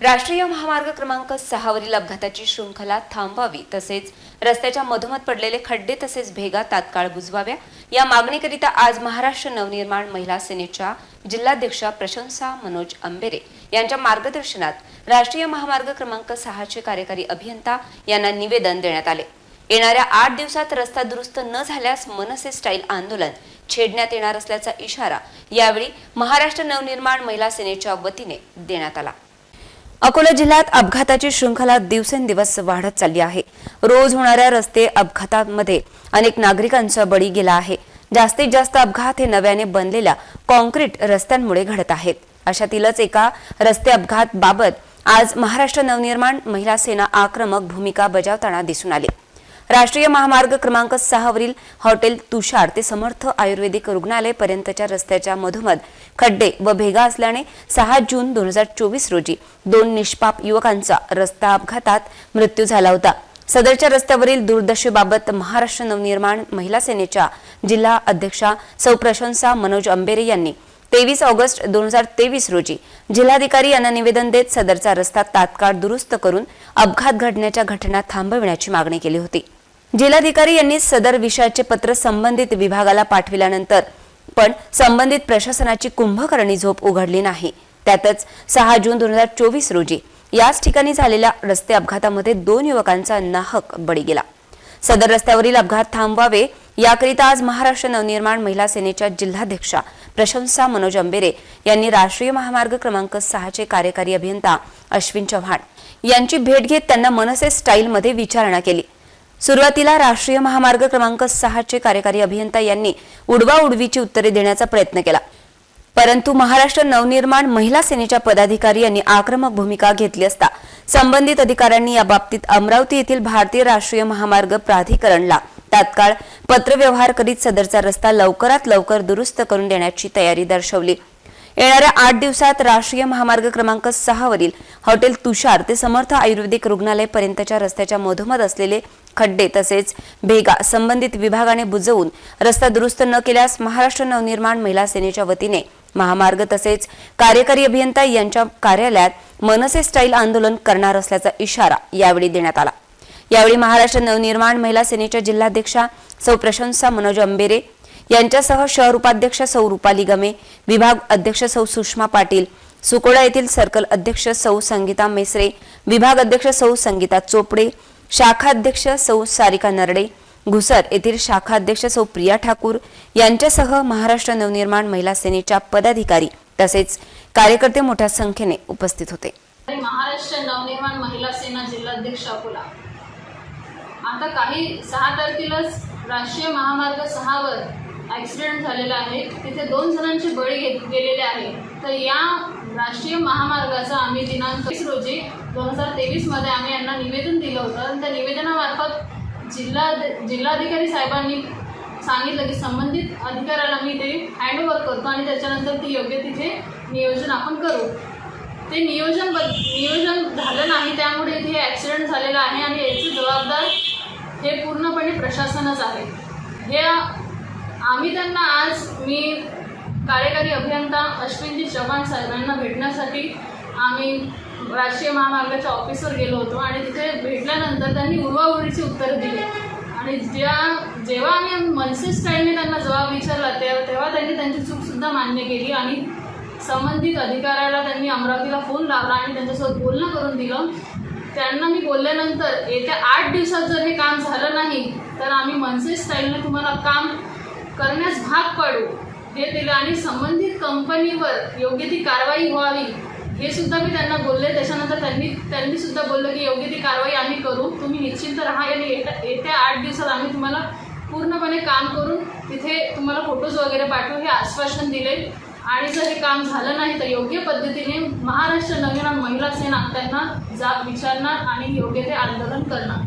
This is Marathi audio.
राष्ट्रीय महामार्ग क्रमांक सहावरील अपघाताची शृंखला थांबवावी तसेच रस्त्याच्या मधोमध पडलेले खड्डे तसेच भेगा तात्काळ बुजवाव्या. या मागणीकरिता आज महाराष्ट्र नवनिर्माण महिला सेनेच्या जिल्हाध्यक्षा प्रशंसा मनोज अंबेरे यांच्या मार्गदर्शनात राष्ट्रीय महामार्ग क्रमांक सहाचे कार्यकारी अभियंता यांना निवेदन देण्यात आले. येणाऱ्या आठ दिवसात रस्ता दुरुस्त न झाल्यास मनसे स्टाईल आंदोलन छेडण्यात येणार असल्याचा इशारा यावेळी महाराष्ट्र नवनिर्माण महिला सेनेच्या वतीने देण्यात आला. अकोला जिल्ह्यात अपघाताची शृंखला दिवसेंदिवस वाढत चालली आहे. रोज होणाऱ्या रस्ते अपघातांमध्ये अनेक नागरिकांचा बळी गेला आहे. जास्तीत जास्त अपघात हे नव्याने बनलेल्या कॉन्क्रीट रस्त्यांमुळे घडत आहेत. अशातीलच एका रस्ते अपघात बाबत आज महाराष्ट्र नवनिर्माण महिला सेना आक्रमक भूमिका बजावताना दिसून आली. राष्ट्रीय महामार्ग क्रमांक सहावरील हॉटेल तुषार ते समर्थ आयुर्वेदिक रुग्णालय पर्यंतच्या रस्त्याच्या मधोमध खड्डे व भेगा असल्याने सहा जून दोन हजार चोवीस रोजी दोन निष्पाप युवकांचा रस्ता अपघातात मृत्यू झाला होता. सदरच्या रस्त्यावरील दुर्दशेबाबत महाराष्ट्र नवनिर्माण महिला सेनेच्या जिल्हा अध्यक्षा सौप्रशंसा मनोज अंबेरे यांनी तेवीस ऑगस्ट दोन हजार तेवीस रोजी जिल्हाधिकारी यांना निवेदन देत सदरचा रस्ता तात्काळ दुरुस्त करून अपघात घडण्याच्या घटना थांबविण्याची मागणी केली होती. जिल्हाधिकारी यांनी सदर विषयाचे पत्र संबंधित विभागाला पाठविल्यानंतर पण संबंधित प्रशासनाची कुंभकर्णी झोप उघडली नाही. त्यातच सहा जून दोन हजार चोवीस रोजी याच ठिकाणी झालेल्या रस्ते अपघातामध्ये दोन युवकांचा नाहक बळी गेला. सदर रस्त्यावरील अपघात थांबवावे याकरिता आज महाराष्ट्र नवनिर्माण महिला सेनेच्या जिल्हाध्यक्षा प्रशंसा मनोज अंबेरे यांनी राष्ट्रीय महामार्ग क्रमांक सहाचे कार्यकारी अभियंता अश्विन चव्हाण यांची भेट घेत त्यांना मनसे स्टाईलमध्ये विचारणा केली. सुरुवातीला राष्ट्रीय महामार्ग क्रमांक सहाचे कार्यकारी अभियंता यांनी उडवा उडवीची उत्तरे देण्याचा प्रयत्न केला. परंतु महाराष्ट्र नवनिर्माण महिला सेनेच्या पदाधिकारी यांनी आक्रमक भूमिका घेतली असता संबंधित अधिकाऱ्यांनी याबाबतीत अमरावती येथील भारतीय राष्ट्रीय महामार्ग प्राधिकरणला तात्काळ पत्रव्यवहार करीत सदरचा रस्ता लवकरात लवकर दुरुस्त करून देण्याची तयारी दर्शवली. येणाऱ्या आठ दिवसात राष्ट्रीय महामार्ग क्रमांक सहावरील हॉटेल तुषार ते समर्थ आयुर्वेदिक रुग्णालय पर्यंतच्या रस्त्याच्या मधोमध असलेले खड्डे तसेच भेगा संबंधित विभागाने बुजवून रस्ता दुरुस्त न केल्यास महाराष्ट्र नवनिर्माण महिला सेनेच्या वतीने महामार्ग तसेच कार्यकारी अभियंता यांच्या कार्यालयात मनसे स्टाईल आंदोलन करणार असल्याचा इशारा यावेळी देण्यात आला. यावेळी महाराष्ट्र नवनिर्माण महिला सेनेच्या जिल्हाध्यक्षा सौ प्रशंसा मनोज अंबेरे यांच्यासह शहर उपाध्यक्ष सौ रुपाली गमे विभाग अध्यक्ष सौ सुषमा पाटील सुकोडा येथील सर्कल अध्यक्ष सौ संगीता मेसरे विभाग अध्यक्ष सौ संगीता चोपडे शाखा अध्यक्ष सौ सारिका नरडे घुसर येथील शाखा अध्यक्ष सौ प्रिया ठाकूर यांच्यासह महाराष्ट्र नवनिर्माण महिला सेनेच्या पदाधिकारी तसेच कार्यकर्ते मोठ्या संख्येने उपस्थित होते. महाराष्ट्र नवनिर्माण महिला सेना जिल्हाध्यक्ष अकोला. आता काही सहा तारखेलाच राष्ट्रीय महामार्ग सहावर ॲक्सिडेंट झालेला आहे. तिथे दोन जणांचे बळी घेत गेलेले आहे. तर या राष्ट्रीय महामार्गाचा आम्ही दिनांक वीस रोजी दोन हजार तेवीसमध्ये आम्ही यांना निवेदन दिलं होतं. आणि त्या निवेदनामार्फत जिल्हा जिल्हाधिकारी साहेबांनी सांगितलं की संबंधित अधिकाऱ्याला मी ते हँडओव्हर करतो आणि त्याच्यानंतर ती योग्य तिथे नियोजन आपण करू. ते नियोजन बद नियोजन झालं नाही त्यामुळे इथे ॲक्सिडेंट झालेला आहे आणि याची जबाबदार हे पूर्णपणे प्रशासनच आहे. हे आम्ही त्यांना आज मी कार्यकारी अभियंता अश्विनजी चव्हाण साहेबांना भेटण्यासाठी आम्ही राष्ट्रीय महामार्गाच्या ऑफिसवर गेलो होतो आणि तिथे भेटल्यानंतर त्यांनी उडवाउडीची उत्तरं दिली. आणि ज्या जेव्हा आम्ही मनसे स्टाईलने त्यांना जबाब विचारला तेव्हा तेव्हा त्यांनी त्यांची चूकसुद्धा मान्य केली आणि संबंधित अधिकाऱ्याला त्यांनी अमरावतीला फोन लावला आणि त्यांच्यासोबत बोलणं करून दिलं. त्यांना मी बोलल्यानंतर येत्या आठ दिवसात जर हे काम झालं नाही तर आम्ही मनसे स्टाईलने तुम्हाला काम करण्यास भाग पाडू. हे दिलं आणि संबंधित कंपनीवर योग्य ती कारवाई व्हावी. हे सुद्धा मी त्यांना बोलले. त्याच्यानंतर त्यांनी त्यांनी सुद्धा बोललं की योग्य ती कारवाई आम्ही करू. तुम्ही निश्चिंत राहा. आणि येत्या येत्या आठ दिवसात आम्ही तुम्हाला पूर्णपणे काम करून तिथे तुम्हाला फोटोज वगैरे पाठवू हे आश्वासन दिले. आणि जर हे काम झालं नाही तर योग्य पद्धतीने महाराष्ट्र नवीन महिला सेना त्यांना जा विचारणार आणि योग्य ते आंदोलन करणार.